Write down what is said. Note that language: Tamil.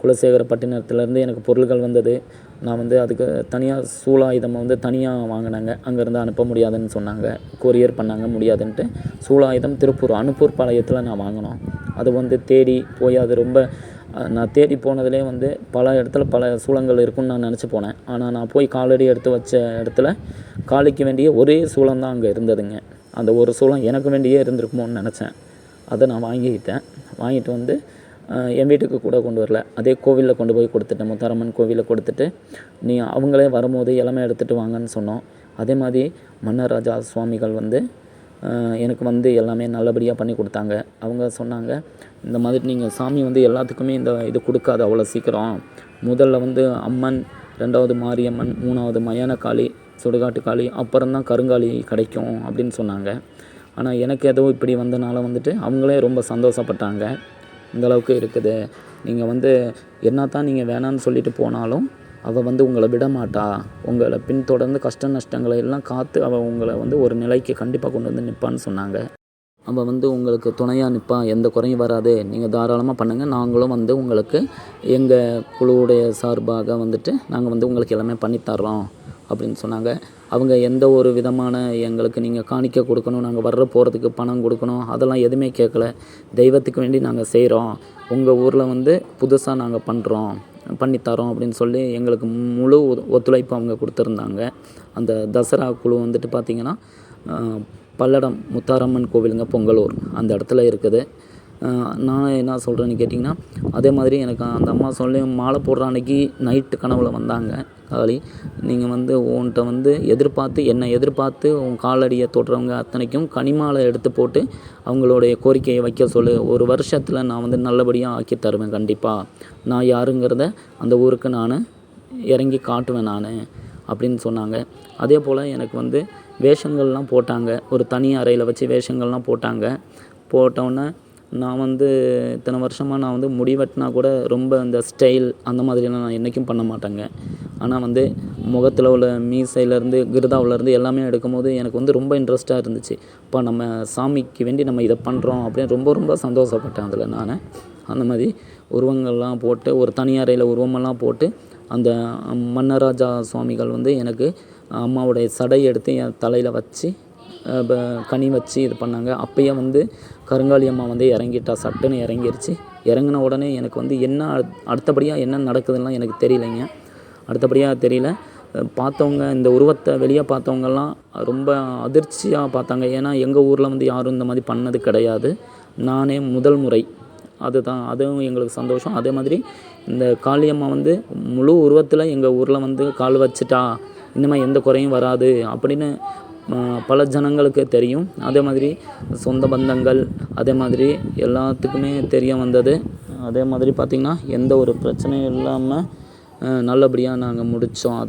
குலசேகரப்பட்டினத்துலேருந்து எனக்கு பொருட்கள் வந்தது. நான் வந்து அதுக்கு தனியாக சூலாயுதம் வந்து தனியாக வாங்கினாங்க. அங்கேருந்து அனுப்ப முடியாதுன்னு சொன்னாங்க. கொரியர் பண்ணாங்க முடியாதுன்ட்டு. சூலாயுதம் திருப்பூர் அனுப்பூர் பாளையத்தில் நான் வாங்கினோம். அது வந்து தேடி போய் அது ரொம்ப நான் தேடி போனதுலேயே வந்து பல இடத்துல பல சூளங்கள் இருக்குன்னு நான் நினச்சி போனேன். ஆனால் நான் போய் காலடி எடுத்து வச்ச இடத்துல காளிக்கு வேண்டிய ஒரே சூளம் தான் அங்கே இருந்ததுங்க. அந்த ஒரு சூளம் எனக்கு வேண்டியே இருந்திருக்குமோன்னு நினச்சேன். அதை நான் வாங்கிக்கிட்டேன். வாங்கிட்டு வந்து என் வீட்டுக்கு கூட கொண்டு வரல. அதே கோவிலில் கொண்டு போய் கொடுத்துட்டேன். முத்தாரம்மன் கோவிலில் கொடுத்துட்டு நீ அவங்களே வரும்போது எல்லாமே எடுத்துகிட்டு வாங்கன்னு சொன்னோம். அதே மாதிரி மன்னராஜா சுவாமிகள் வந்து எனக்கு வந்து எல்லாமே நல்லபடியாக பண்ணி கொடுத்தாங்க. அவங்க சொன்னாங்க இந்த மாதிரி நீங்கள் சாமி வந்து எல்லாத்துக்குமே இந்த இது கொடுக்காது அவ்வளோ சீக்கிரம். முதல்ல வந்து அம்மன் ரெண்டாவது மாரியம்மன் மூணாவது மயான காளி சுடுகாட்டு காளி அப்புறம் தான் கருங்காலி கிடைக்கும் அப்படின்னு சொன்னாங்க. ஆனால் எனக்கு ஏதோ இப்படி வந்தனால வந்துட்டு அவங்களே ரொம்ப சந்தோஷப்பட்டாங்க. இந்தளவுக்கு இருக்குது. நீங்கள் வந்து என்ன தான் நீங்கள் வேணான்னு சொல்லிட்டு போனாலும் அவள் வந்து உங்களை விட மாட்டா உங்களை பின்தொடர்ந்து கஷ்ட நஷ்டங்களை எல்லாம் காத்து அவள் உங்களை வந்து ஒரு நிலைக்கு கண்டிப்பாக கொண்டு வந்து நிற்பான்னு சொன்னாங்க. அவள் வந்து உங்களுக்கு துணையாக நிற்பா எந்த குறையும் வராது. நீங்கள் தாராளமாக பண்ணுங்கள் நாங்களும் வந்து உங்களுக்கு எங்கள் குழுவுடைய சார்பாக வந்துட்டு நாங்கள் வந்து உங்களுக்கு எல்லாமே பண்ணித்தர்றோம் அப்படின்னு சொன்னாங்க. அவங்க எந்த ஒரு விதமான எங்களுக்கு நீங்கள் காணிக்க கொடுக்கணும் நாங்கள் வர்ற போகிறதுக்கு பணம் கொடுக்கணும் அதெல்லாம் எதுவுமே கேட்கல. தெய்வத்துக்கு வேண்டி நாங்கள் செய்கிறோம் உங்கள் ஊரில் வந்து புதுசாக நாங்கள் பண்ணுறோம் பண்ணித்தரோம் அப்படின்னு சொல்லி எங்களுக்கு முழு ஒத்துழைப்பு அவங்க கொடுத்துருந்தாங்க. அந்த தசரா குழு வந்துட்டு பார்த்திங்கன்னா பல்லடம் முத்தாரம்மன் கோவிலுங்க பொங்கலூர் அந்த இடத்துல இருக்குது. நான் என்ன சொல்கிறேன்னு கேட்டிங்கன்னா அதே மாதிரி எனக்கு அந்த அம்மா சொல்லி மாலை போடுற அன்னைக்கு நைட்டு கனவில் வந்தாங்க. காளி நீங்கள் வந்து உன்கிட்ட வந்து எதிர்பார்த்து என்னை எதிர்பார்த்து உன் காலடியை தொடுறவங்க அத்தனைக்கும் கனிமாலை எடுத்து போட்டு அவங்களுடைய கோரிக்கையை வைக்க சொல்லு. ஒரு வருஷத்தில் நான் வந்து நல்லபடியாக ஆக்கி தருவேன் கண்டிப்பாக நான் யாருங்கிறத அந்த ஊருக்கு நான் இறங்கி காட்டுவேன் நான் அப்படின்னு சொன்னாங்க. அதே போல் எனக்கு வந்து வேஷங்கள்லாம் போட்டாங்க. ஒரு தனி அறையில் வச்சு வேஷங்கள்லாம் போட்டாங்க. போட்டோன்னே நான் வந்து இத்தனை வருஷமாக நான் வந்து முடி வெட்டினா கூட ரொம்ப இந்த ஸ்டைல் அந்த மாதிரியெல்லாம் நான் என்றைக்கும் பண்ண மாட்டேங்க. ஆனால் வந்து முகத்தில் உள்ள மீசையிலேருந்து கிருதாவிலேருந்து எல்லாமே எடுக்கும்போது எனக்கு வந்து ரொம்ப இன்ட்ரெஸ்ட்டாக இருந்துச்சு. இப்போ நம்ம சாமிக்கு வேண்டி நம்ம இதை பண்ணுறோம் அப்படின்னு ரொம்ப ரொம்ப சந்தோஷப்பட்டேன் அதில் நான். அந்த மாதிரி உருவங்கள்லாம் போட்டு ஒரு தனி அறையில் உருவமெல்லாம் போட்டு அந்த மன்னராஜா சுவாமிகள் வந்து எனக்கு அம்மாவுடைய சடை எடுத்து என் தலையில் வச்சு கனி வச்சு இது பண்ணாங்க. அப்போயே வந்து கருங்காலி அம்மா வந்து இறங்கிட்டா சட்டுன்னு இறங்கிருச்சு. இறங்குன உடனே எனக்கு வந்து என்ன அடுத்தபடியாக என்ன நடக்குதுன்னா எனக்கு தெரியலைங்க. அடுத்தபடியாக தெரியல. பார்த்தவங்க இந்த உருவத்தை வெளியே பார்த்தவங்கலாம் ரொம்ப அதிர்ச்சியாக பார்த்தாங்க. ஏன்னா எங்கள் ஊரில் வந்து யாரும் இந்த மாதிரி பண்ணது கிடையாது. நானே முதல் முறை. அதுதான் அதுவும் எங்களுக்கு சந்தோஷம். அதே மாதிரி இந்த காளியம்மா வந்து முழு உருவத்தில் எங்கள் ஊரில் வந்து கால் வச்சுட்டா இனிமேல் எந்த குறையும் வராது அப்படின்னு பல ஜனங்களுக்கு தெரியும். அதே மாதிரி சொந்த பந்தங்கள் அதே மாதிரி எல்லாத்துக்குமே தெரிய வந்தது. அதே மாதிரி பார்த்திங்கன்னா எந்த ஒரு பிரச்சனையும் இல்லாமல் நல்லபடியாக நாங்கள் முடித்தோம் அதை